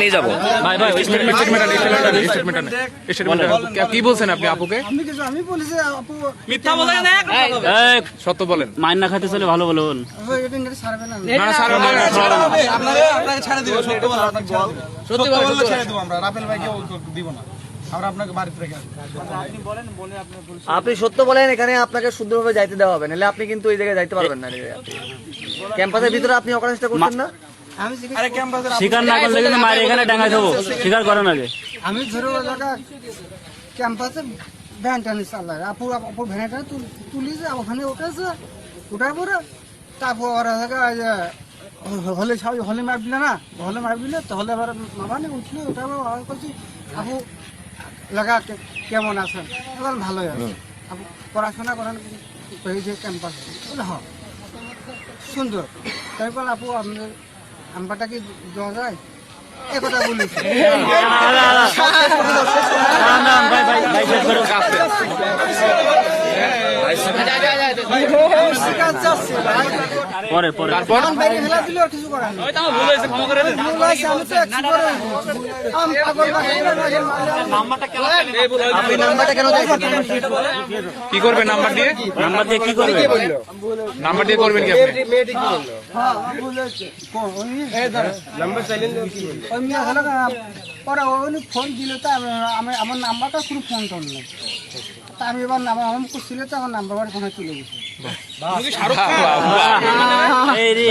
নিয়ে যাব। কি বলছেন আপনি আপুকে? আমি কিছু আমি বলেছি আপু মিথ্যা বলে না এই, সত্য বলেন। মাইন না খাইতে চলে ভালো বলে আপনি সত্য বলেন এখানে আপনাকে শুদ্ধভাবে যাইতে দেওয়া হবে নাহলে আপনি কিন্তু ওই জায়গায় যাইতে পারবেন না। ক্যাম্পাসের ভিতরে আপনি অকারেন্সটা করছেন না? স্বীকার না করলে কিন্তু মায়ের এখানে ডাঙাই দেবো স্বীকার করেন আগে আমি ধরে ক্যাম্পাসে ভ্যান টানি চালায় আপু আপুর ভ্যানটা তুলিছে ওখানে উঠেছে উঠার পরে তারপর ওরা জায়গা হলে সবাই হলে মারবিলে না হলে মারবিলে তাহলে এবার মামানে উঠলে ওঠার পর আমি করছি আপু লাগা কে- কেমন আছেন? এবার ভালোই আছে। আপু পড়াশোনা করেন যে ক্যাম্পাসে। হ্যাঁ সুন্দর। তারপর আপু আপনার নাম্বারটা কি দেওয়া যায়? এ কথা বলেছি পরে পরে। এখন বাইরে ফেলা দিলে আর কিছু করার নেই। ভুল হয়েছে, আমি তো একশো করে আমি পাগল আপনি নাম্বারটা কেন কি করবেন নাম্বার দিয়ে? নাম্বার দিয়ে কি করবে? নাম্বার দিয়ে করবেন কি আপনি? হ্যাঁ ভুল হয়েছে। নাম্বার চাইলেন পরে উনি ফোন দিলে তো আমি- আমি আমার নাম্বারটা কোনো ফোন টোন নেই। তা আমি এবার নাম আমার মুখ ছিল তো আমার নাম্বার ফোনে তুলে গেছি। এই রে।